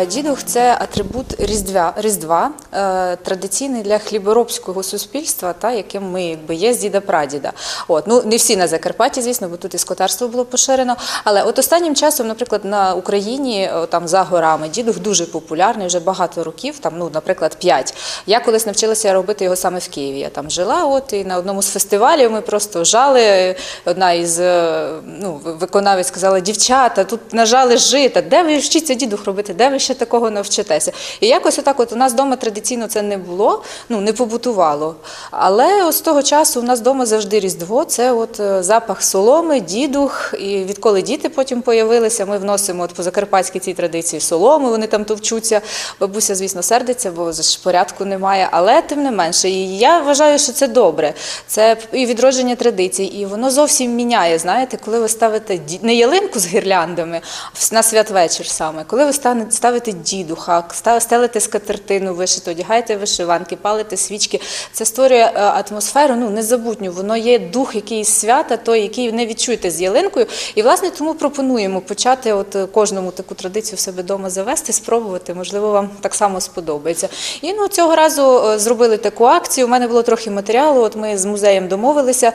Е, Дідух це атрибут різдвя, різдва, е, традиційний для хліборобського суспільства, та яким ми якби є з діда прадіда. От ну не всі на Закарпатті, звісно, бо тут і скотарство було поширено. Але от останнім часом, наприклад, на Україні там за горами дідух дуже популярний вже багато років. Там, ну, наприклад, п'ять. Я колись навчилася робити його саме в Києві. Я там жила. От і на одному з фестивалів ми просто жали. Одна із е, ну, виконавець сказала: дівчата, тут нажали жита. Де ви вчиться дідух робити? Де ви ще такого навчитеся? І якось отак, от у нас вдома традиційно це не було, ну не побутувало. Але з того часу у нас вдома завжди різдво. Це от е, запах соломи, дідух. І відколи діти потім появилися, ми вносимо от по закарпатській цій традиції соломи. Вони там товчуться. Бабуся, звісно, сердиться, бо ж порядку немає. Але тим не менше, і я вважаю, що це добре. Це і відродження традицій, і воно зовсім міняє. Знаєте, коли ви ставите не ялинку з гірляндами на святвечір саме, коли ви стане- ставите дідуха, стелите скатертину вишиту, одягаєте вишиванки, палите свічки, це створює е, атмосферу ну незабутню. Воно є дух якийсь свята, той, який не відчуєте з ялинкою. І власне тому пропонуємо почати от е, кожному таку традицію в себе вдома завести, спробувати. Можливо, вам так само сподобається. І ну цього разу е, зробили таку акцію. У мене було трохи матеріалу. От ми з музеєм домовилися,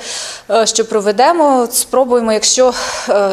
що проведемо. Спробуємо, якщо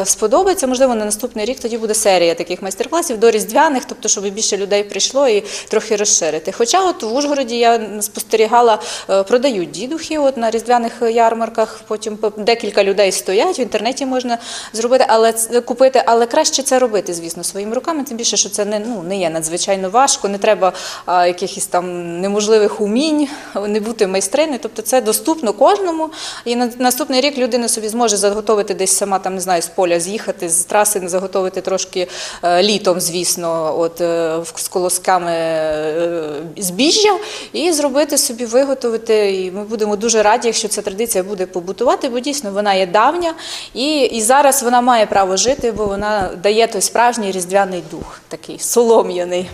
сподобається, можливо, на наступний рік тоді буде серія таких майстер-класів до різдвяних, тобто, щоб більше людей прийшло і трохи розширити. Хоча, от в Ужгороді я спостерігала, е, продають дідухи от на різдвяних ярмарках. Потім по- декілька людей стоять. В інтернеті можна зробити, але купити, але краще це робити, звісно, своїми руками. Тим більше, що це не ну не є надзвичайно важко. Не треба а, якихось там неможливих умінь, не бути майстриною. Тобто це доступно кожному. І на наступний рік людина собі зможе заготовити десь сама там не знаю з поля з'їхати з траси, заготовити трошки е, літом, звісно, от е, в- з колосками е, збіжжя і зробити собі виготовити. І ми будемо дуже раді, якщо ця традиція буде побутувати, бо дійсно вона є давня і, і зараз вона має право жити, бо вона дає той справжній різдвяний дух, такий солом'яний.